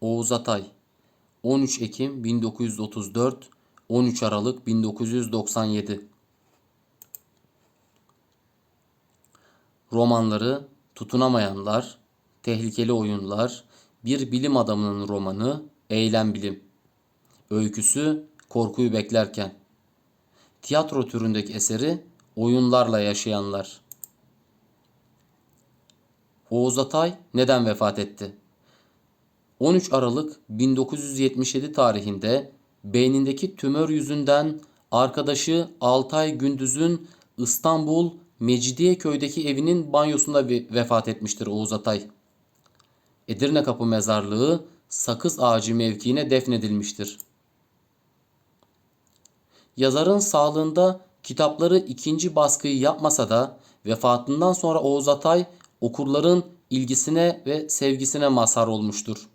Oğuz Atay 13 Ekim 1934 13 Aralık 1997 Romanları Tutunamayanlar, Tehlikeli Oyunlar, Bir Bilim Adamının Romanı, Eylem Bilim. Öyküsü Korkuyu Beklerken. Tiyatro türündeki eseri Oyunlarla Yaşayanlar. Oğuz Atay neden vefat etti? 13 Aralık 1977 tarihinde beynindeki tümör yüzünden arkadaşı Altay Gündüz'ün İstanbul Mecidiyeköy'deki evinin banyosunda ve- vefat etmiştir Oğuz Atay. Edirne Kapı Mezarlığı Sakız Ağacı mevkiine defnedilmiştir. Yazarın sağlığında kitapları ikinci baskıyı yapmasa da vefatından sonra Oğuz Atay okurların ilgisine ve sevgisine mazhar olmuştur.